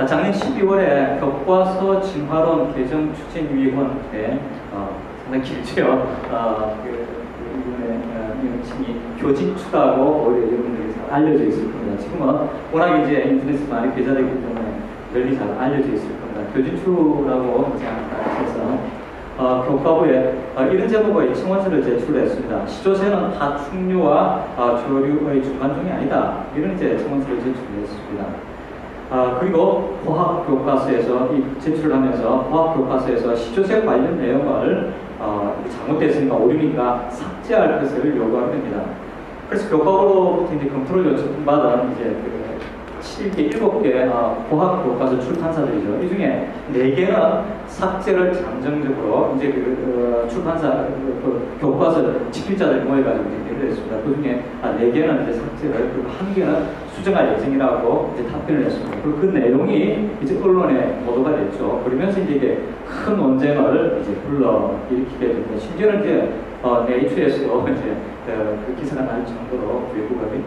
아, 작년 12월에 교과서 진화론 개정 추진위원회 어, 상당히 길죠. 어, 그, 그 이번에 어, 명칭이 교진추라고 오히려 여러분들이 잘 알려져 있을 겁니다. 지금은 워낙 이제 인터넷에 많이 배달되기 때문에 널리 잘 알려져 있을 겁니다. 교진추라고 이제 해서 어, 교과부에 어, 이런 제목의 청원서를 제출했습니다. 시조세는 다 충류와 어, 조류의 중간중이 아니다. 이런 이제 청원서를 제출했습니다. 아, 그리고 화학 교과서에서 이 제출을 하면서 화학 교과서에서 시조세 관련 내용을 어, 잘못됐으니까 오류니까 삭제할 것을 요구하게 됩니다. 그래서 교과부로부터 이제 검토를 요청받은 이제 그 7개, 7개 어, 과학 교과서 출판사들이죠. 이 중에 4개는 삭제를 잠정적으로 이제 그 어, 출판사 그, 그 교과서 집필자들이 모여가지고 얘기를 했습니다. 그 중에 아, 4개는 이제 삭제를 그리고 한 개는 수정할 예정이라고 이제 답변을 했습니다. 그리고 그 내용이 이제 언론에 보도가 됐죠. 그러면서 이제 이게 큰 논쟁을 이제 불러 일으키게 됩니다. 심지어는 이제 어, 네이처에서도 이제 어, 그 기사가 날 정도로 외국어이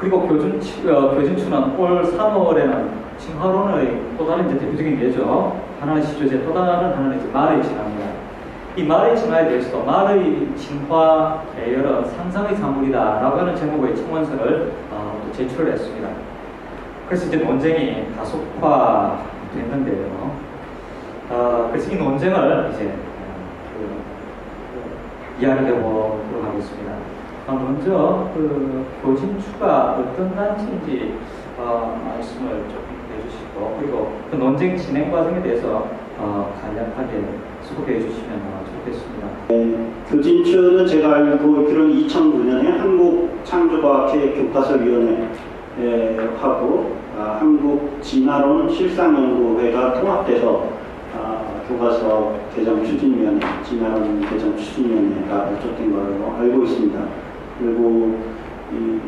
그리고 교준, 어, 교진추는 올 3월에는 칭화론의 또 다른 이제 대표적인 예죠. 하나는 시조제, 또 다른 하나는 이제 말의 진화입니다. 이 말의 진화에 대해서도 말의 진화 계열은 상상의 산물이다 라고 하는 제목의 청원서를 어, 또 제출을 했습니다. 그래서 이제 논쟁이 가속화 됐는데요. 어, 그래서 이 논쟁을 이제 어, 그, 그, 이야기해 보도록 하겠습니다. 아, 먼저 그 교진추가 어떤 단체인지 어, 말씀을 조금 해주시고 그리고 그 논쟁 진행 과정에 대해서 어, 간략하게 소개해 주시면 어, 좋겠습니다. 네, 교진추는 제가 알고 있기로는 2009년에 한국창조과학회 교과서위원회 하고 아, 한국 진화론 실상연구회가 통합돼서 아, 교과서 개정 추진위원회, 진화론 개정 추진위원회가 발족된 걸로 알고 있습니다. 그리고 이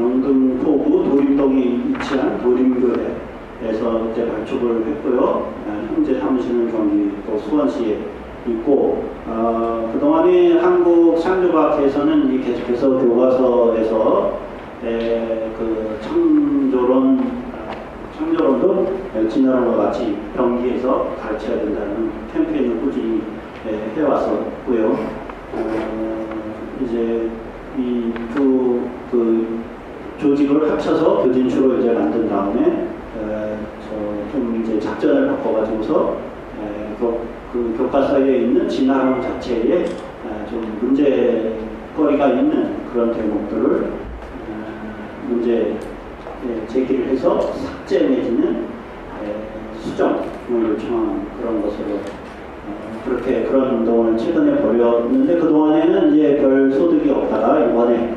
영등포구 도림동에 위치한 도림교회에서 그때 발족을 했고요. 아, 현재 사무실은 경기도 수원시에 있고 어, 그동안에 한국 창조과학회에서는 이 계속해서 교과서에서 에, 그 창조론 아, 창조론도 진화론과 같이 병기에서 가르쳐야 된다는 캠페인을 꾸준히 에, 해왔었고요. 어, 이제 이 두 그 조직을 합쳐서 교진추로 이제 만든 다음에 좀 이제 작전을 바꿔가지고서 에, 그, 그 교과서에 있는 진화론 자체에 에, 좀 문제거리가 있는 그런 대목들을 에, 문제 에, 제기를 해서 삭제 내지는 에, 수정을 요청하는 그런 것으로 어, 그렇게 그런 운동을 최근에 벌였는데 그동안에는 이제 별 소득이 없다가 이번에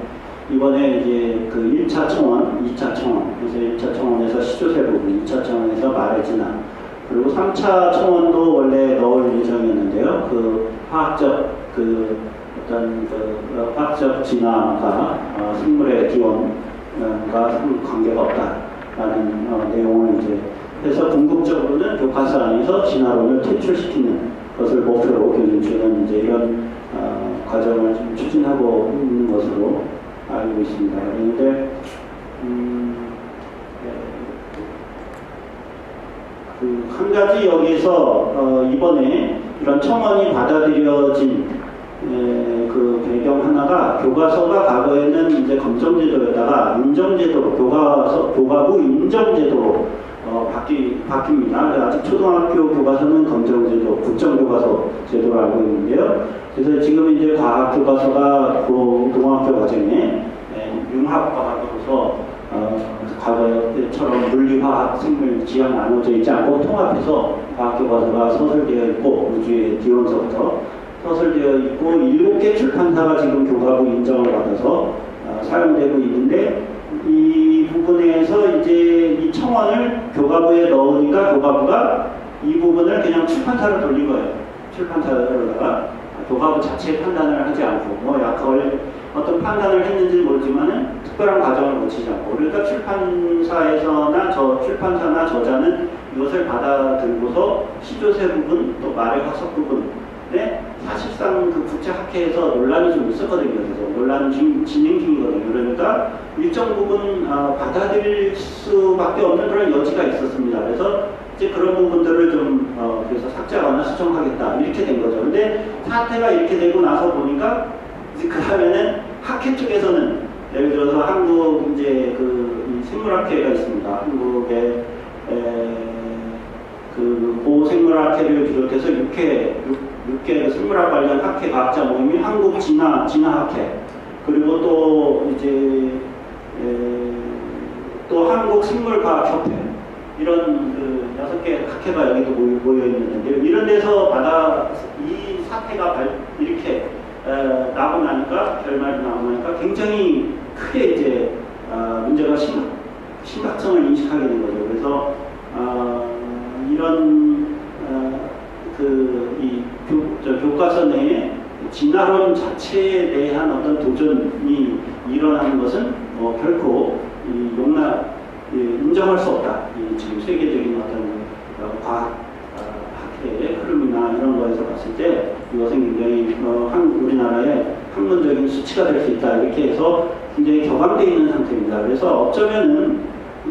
이번에 이제 그 1차 청원, 2차 청원, 그래서 1차 청원에서 시조세 부분, 2차 청원에서 말의 진화, 그리고 3차 청원도 원래 넣을 예정이었는데요. 그 화학적 그 어떤 그 화학적 진화가 어, 생물의 기원과 관계가 없다라는 어, 내용을 이제 해서 궁극적으로는 교과서 안에서 진화론을 퇴출시키는 것을 목표로 교진주는 이제 이런 어, 과정을 좀 추진하고 있는 것으로 알고 있습니다. 그런데 음, 그한 가지 여기서 어, 이번에 이런 청원이 받아들여진 에, 그 배경 하나가 교과서가 과거에는 이제 검정제도였다가 인정제도로 교과서 교과부 인정제도로 어, 바뀌, 바뀝니다. 아직 초등학교 교과서는 검정제도, 국정교과서 제도로 알고 있는데요. 그래서 지금 이제 과학교과서가 고등학교 과정에 융합과학으로서 어, 과거처럼 물리화학, 생물, 지학 나눠져 있지 않고 통합해서 과학교과서가 서술되어 있고 우주의 기원서부터 서술되어 있고 일곱 개 출판사가 지금 교과부 인정을 받아서 어, 사용되고 있는데 이 부분에서 이제 이 청원을 교과부에 넣으니까 교과부가 이 부분을 그냥 출판사로 돌린 거예요. 출판사로다가 교과부 자체 판단을 하지 않고 뭐 약간 어떤 판단을 했는지 모르지만은 특별한 과정을 거치지 않고 그러니까 출판사에서나 저 출판사나 저자는 이것을 받아들고서 시조세 부분 또 말의 화석 부분 근데 사실상 그 국제 학회에서 논란이 좀 있었거든요. 그래서 논란은 지금 진행 중이거든요. 그러니까 일정 부분 아, 받아들일 수밖에 없는 그런 여지가 있었습니다. 그래서 이제 그런 부분들을 좀 어, 그래서 삭제하거나 수정하겠다 이렇게 된 거죠. 근데 사태가 이렇게 되고 나서 보니까 이제 그 다음에는 학회 쪽에서는 예를 들어서 한국 이제 그이 생물학회가 있습니다. 한국에 에, 그 고생물학회를 비롯해서 6회, 6, 개 생물학 관련 학회 과학자 모임이 한국 진화, 진화학회 그리고 또 이제 에, 또 한국 생물과학협회 이런 그 여섯 개 학회가 여기도 모여, 있는데 이런 데서 받아 이 사태가 발, 이렇게 에, 나고 나니까 결말이 나고 나니까 굉장히 크게 이제 아, 문제가 심각, 심각성을 인식하게 된 거죠. 그래서 아, 이런 어, 그이 교과서 내에 진화론 자체에 대한 어떤 도전이 일어나는 것은 어, 결코 이 용납 이 인정할 수 없다. 이 지금 세계적인 어떤 어, 과학 어, 학회의 흐름이나 이런 거에서 봤을 때 이것은 굉장히 어, 한 우리나라의 학문적인 수치가 될 수 있다. 이렇게 해서 굉장히 격앙돼 있는 상태입니다. 그래서 어쩌면은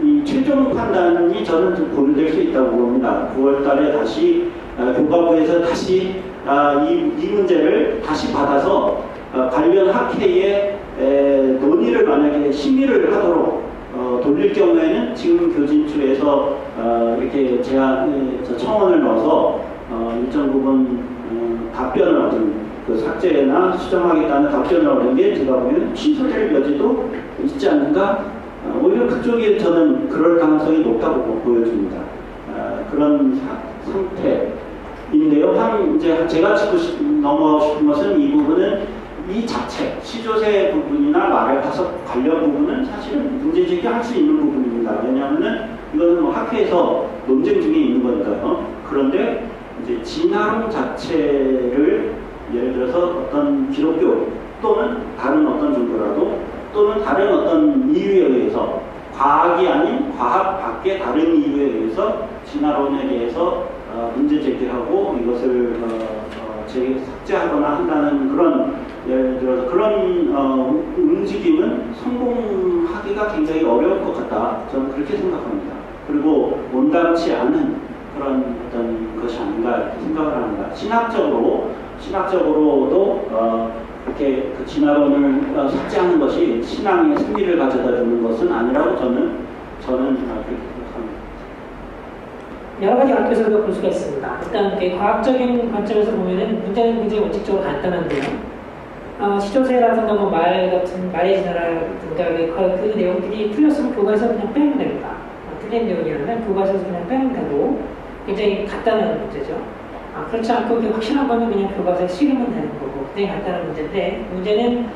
이 최종 판단이 저는 좀 고려될 수 있다고 봅니다. 9월 달에 다시 아, 교과부에서 다시 아, 이, 이 문제를 다시 받아서 아, 관련 학회에 에, 논의를 만약에 심의를 하도록 어, 돌릴 경우에는 지금 교진처에서 어, 이렇게 제안 저 청원을 넣어서 어, 일정 부분 어, 답변을 얻은 그 삭제나 수정하겠다는 답변을 얻은 게 제가 보면 취소될 여지도 있지 않는가 어, 오히려 그쪽에 저는 그럴 가능성이 높다고 보- 보여집니다. 아, 그런 사- 상태 인데요. 한 이제 제가 짚고 싶, 넘어가고 싶은 것은 이 부분은 이 자체 시조세 부분이나 말의 화석 관련 부분은 사실은 문제 제기 할 수 있는 부분입니다. 왜냐하면은 이거는 뭐 학회에서 논쟁 중에 있는 거니까요. 그런데 이제 진화론 자체를 예를 들어서 어떤 기독교 또는 다른 어떤 종교라도 또는 다른 어떤 이유에 의해서 과학이 아닌 과학 밖의 다른 이유에 의해서 진화론에 대해서 어, 문제 제기하고 이것을 어, 어, 제 삭제하거나 한다는 그런 예를 들어서 그런 어, 움직임은 성공하기가 굉장히 어려울 것 같다. 저는 그렇게 생각합니다. 그리고 온당치 않은 그런 어떤 것이 아닌가 생각을 합니다. 신학적으로 신학적으로도 어, 이렇게 그 진화론을 어, 삭제하는 것이 신앙의 승리를 가져다 주는 것은 아니라고 저는 저는 아, 그렇게. 여러 가지 관점에서 볼 수가 있습니다. 일단 그 과학적인 관점에서 보면은 문제는 굉장히 원칙적으로 간단한데요. 어, 시조세라든가 뭐 말 같은 말의 진화라든가 그, 그 내용들이 틀렸으면 교과에서 그냥 빼면 됩니다. 어, 틀린 내용이라면 교과에서 그냥 빼면 되고 굉장히 간단한 문제죠. 아, 그렇지 않고 이렇게 확실한 거는 그냥 교과서에 실으면 되는 거고 굉장히 간단한 문제인데 문제는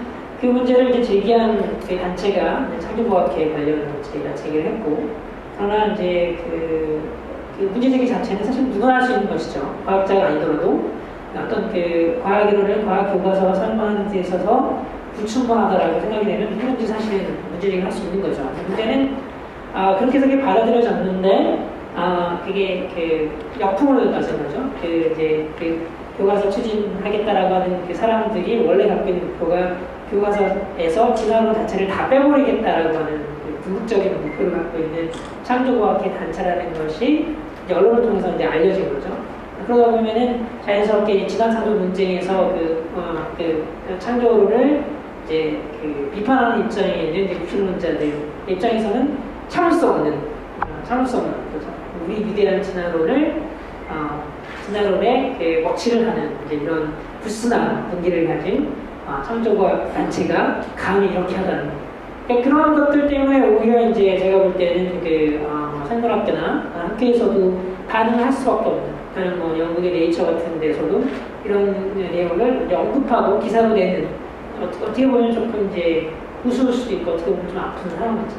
그 문제를 이제 제기한 그 단체가 창조과학회 관련 단체가 제기를 했고 그러나 이제 그, 그 문제 제기 자체는 사실 누구나 할 수 있는 것이죠. 과학자가 아니더라도 어떤 그 과학 이론을 과학 교과서가 설명하는 데 있어서 불충분하다라고 생각이 되면 누구든지 사실은 문제 제기를 할 수 있는 거죠. 문제는 아, 그렇게 해서 받아들여졌는데 아, 그게 그 역풍을 맞은 거죠. 그 이제 그 교과서 추진하겠다라고 하는 그 사람들이 원래 갖고 있는 목표가 교과서에서 진화론 자체를 다 빼버리겠다라고 하는 그 궁극적인 목표를 갖고 있는 창조과학회 단체라는 것이 이제 언론을 통해서 이제 알려진 거죠. 그러다 보면은 자연스럽게 진화창조 문제에서 그, 어, 그 창조를 이제 그 비판하는 입장에 있는 이제 무신론자들 입장에서는 참을 수 없는, 어, 참을 수 없는 거죠. 우리 위대한 진화론을 어, 진화론에 그 먹칠을 하는 이제 이런 불순한 분기를 가진 어, 창조과학 단체가 감히 이렇게 하다는 거. 그러니까 그런 것들 때문에 오히려 이제 제가 볼 때는 그 어, 생물학계나 학계에서도 반응을 할 수밖에 없는 뭐 영국의 네이처 같은 데서도 이런 내용을 언급하고 기사로 내는 어떻게, 보면 조금 이제 우스울 수도 있고 어떻게 보면 좀 아픈 상황이죠.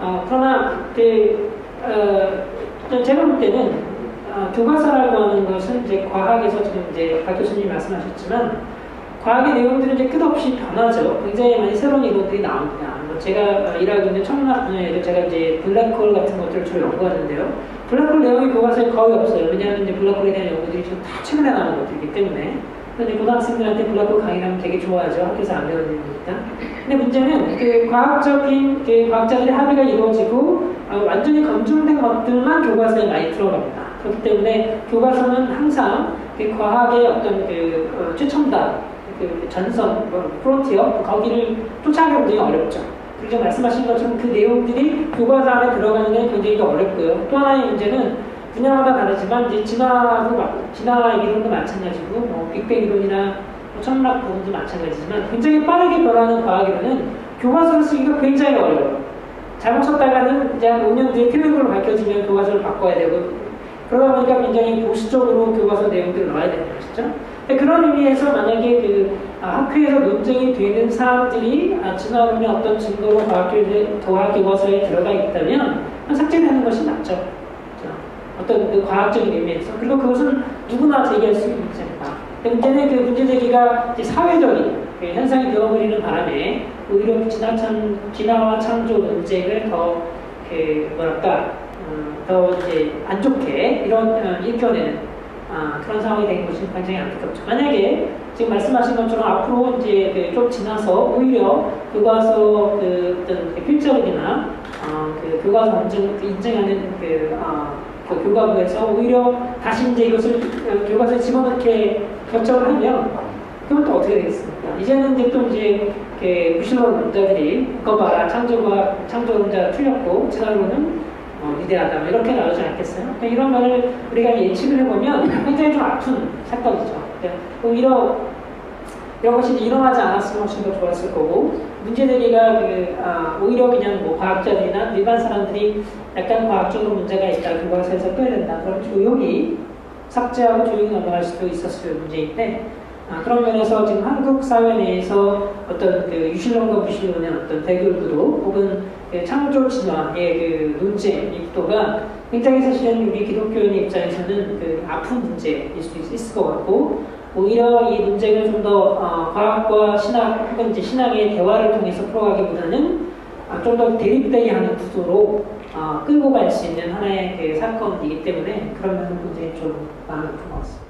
어, 그러나 그 어, 제가 볼 때는 어, 교과서라고 하는 것은 이제 과학에서 지금 이제 박 교수님 말씀하셨지만 과학의 내용들은 이제 끝없이 변하죠. 굉장히 많이 새로운 이론들이 나옵니다. 뭐 제가 일하고 있는 천문학 분야에도 제가 이제 블랙홀 같은 것들을 주로 연구하는데요. 블랙홀 내용이 교과서에 거의 없어요. 왜냐하면 이제 블랙홀에 대한 연구들이 다 최근에 나온 것들이기 때문에 근데 고등학생들한테 블락보드 강의하면 되게 좋아하죠. 학교에서 안 배우는 일이니까. 근데 문제는 그 과학적인 그 과학자들의 합의가 이루어지고 어, 완전히 검증된 것들만 교과서에 많이 들어갑니다. 그렇기 때문에 교과서는 항상 그 과학의 어떤 그 어, 최첨단, 그 전선, 뭐, 프론티어 거기를 쫓아가기 굉장히 어렵죠. 그리고 말씀하신 것처럼 그 내용들이 교과서 안에 들어가는 게 굉장히 더 어렵고요. 또 하나의 문제는 분야마다 다르지만 이제 진화도 마- 진화 이론도 마찬가지고 뭐 빅뱅 이론이나 뭐 천문학 부분도 마찬가지지만 굉장히 빠르게 변하는 과학 이론은 교과서를 쓰기가 굉장히 어려워요. 잘못 썼다가는 이제 한 5년 뒤에 틀린 걸로 밝혀지면 교과서를 바꿔야 되고 그러다 보니까 굉장히 보수적으로 교과서 내용들을 넣어야 되는 것이죠. 근데 그런 의미에서 만약에 그 아, 학회에서 논쟁이 되는 사항들이 아, 진화론의 어떤 증거로 과학교재 과학 교과서에 들어가 있다면 삭제되는 것이 낫죠. 자, 어떤 그 과학적인 의미에서 그리고 그것은 누구나 제기할 수 있는 문제입니다. 문제는 그 문제 제기가 이제 사회적인 그 현상이 되어버리는 바람에 오히려 진화 참 진화와 창조 논쟁을 더 그 뭐랄까 어, 더 이제 안 좋게 이런 어, 일견에는 아, 그런 상황이 된 것이 굉장히 안타깝죠. 만약에 지금 말씀하신 것처럼 앞으로 이제 그좀 지나서 오히려 교과서 그 어떤 그 필적이나 어, 그 교과서 인증, 그 인증하는 그, 어, 그 교과부에서 오히려 다시 이제 이것을 어, 교과서에 집어넣게 결정을 하면 그럼 또 어떻게 되겠습니까? 이제는 이제 또 이제 그 무신론자들이 그거 봐라 창조가 창조론자 틀렸고 진화론은 어, 위대하다 뭐 이렇게 나오지 않겠어요? 그러니까 이런 말을 우리가 예측을 해보면 굉장히 좀 아픈 사건이죠. 그러니까 오히려 이런 것이 일어나지 않았으면 훨씬 더 좋았을 거고 문제제기가 그, 아, 오히려 그냥 뭐 과학자들이나 일반 사람들이 약간 과학적으로 문제가 있다 교과서에서 빼야 된다 그럼 조용히 삭제하고 조용히 넘어갈 수도 있었을 문제인데 아, 그런 면에서 지금 한국 사회 내에서 어떤 그 유실론과 무실론의 어떤 대결 구도 혹은 그 창조 진화의 그 논쟁 입도가 굉장히 사실은 우리 기독교인의 입장에서는 그 아픈 문제일 수 있- 있을 것 같고 오히려 이 논쟁을 좀더 어, 과학과 신학 혹은 이제 신학의 대화를 통해서 풀어가기보다는 아, 좀더 대립되게 하는 구도로 어, 끌고 갈 수 있는 하나의 그 사건이기 때문에 그런 굉장히 좀 마음이 아픈 것 같습니다.